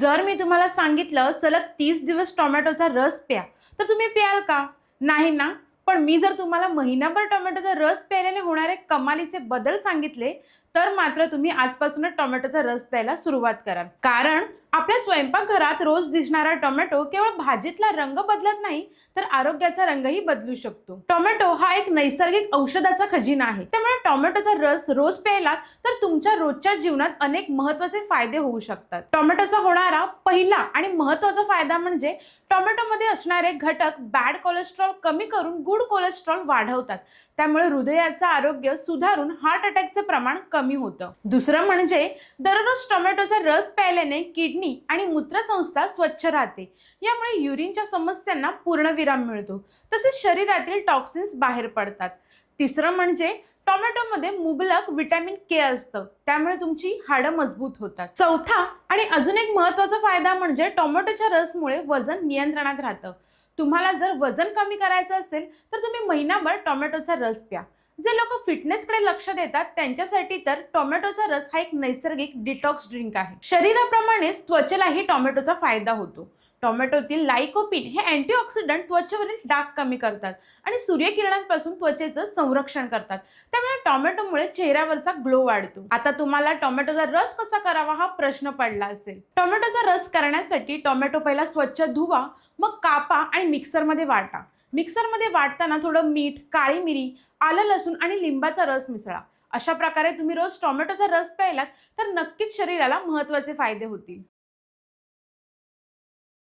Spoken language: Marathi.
जर मी तुम्हाला सांगितलं सलग तीस दिवस टोमॅटोचा रस प्या तर तुम्ही प्याल का? नाही ना? पण मी जर तुम्हाला महिनाभर टोमॅटोचा रस प्यायल्याने होणारे कमालीचे बदल सांगितले तर मात्र तुम्ही आजपासूनच टोमॅटोचा रस प्यायला सुरुवात कराल. कारण आपल्या स्वयंपाकघरात रोज दिसणारा टोमॅटो केवळ भाजीतला रंग बदलत नाही तर आरोग्याचा रंगही बदलू शकतो. टोमॅटो हा एक नैसर्गिक औषधाचा खजिना आहे. त्यामुळे टोमॅटोचा रस रोज प्यायला तर तुमच्या रोजच्या जीवनात अनेक महत्त्वाचे फायदे होऊ शकतात. टोमॅटोचा होणारा पहिला आणि महत्त्वाचा फायदा म्हणजे टोमॅटोमध्ये असणारे घटक बॅड कोलेस्ट्रॉल कमी करून गुड कोलेस्ट्रॉल वाढवतात. त्यामुळे हृदयाचं आरोग्य सुधारून हार्ट अटॅकचं प्रमाण कमी कमी होतं. दुसरं म्हणजे दररोज टोमॅटोचा रस प्यायल्याने किडनी आणि मूत्रसंस्था स्वच्छ राहते. यामुळे युरिनच्या समस्यांना पूर्णविराम मिळतो. तसेच शरीरातील टॉक्सिन्स बाहेर पडतात. तिसरं म्हणजे टोमॅटोमध्ये मुबलक विटॅमिन के असतं. त्यामुळे तुमची हाडं मजबूत होतात. चौथा आणि अजून एक महत्त्वाचा फायदा म्हणजे टोमॅटोच्या रसमुळे वजन नियंत्रणात राहतं. तुम्हाला जर वजन कमी करायचं असेल तर तुम्ही महिनाभर टोमॅटोचा रस प्या. जे लोक फिटनेसकडे लक्ष देतात त्यांच्यासाठी तर टोमॅटोचा रस हा एक नैसर्गिक डिटॉक्स ड्रिंक आहे. शरीराप्रमाणेच त्वचेलाही टोमॅटोचा फायदा होतो. टोमॅटोतील लायकोपिन हे अँटीऑक्सिडंट त्वचेवरील डाग कमी करतात आणि सूर्यकिरणांपासून त्वचेचं संरक्षण करतात. त्यामुळे टोमॅटोमुळे चेहऱ्यावरचा ग्लो वाढतो. आता तुम्हाला टोमॅटोचा रस कसा करावा हा प्रश्न पडला असेल. टोमॅटोचा रस करण्यासाठी टोमॅटो पहिला स्वच्छ धुवा मग कापा आणि मिक्सरमध्ये वाटा. मिक्सरमध्ये वाटताना थोडं मीठ काळी मिरी आलं लसूण आणि लिंबाचा रस मिसळा. अशा प्रकारे तुम्ही रोज टोमॅटोचा रस प्यायलात तर नक्कीच शरीराला महत्त्वाचे फायदे होतील.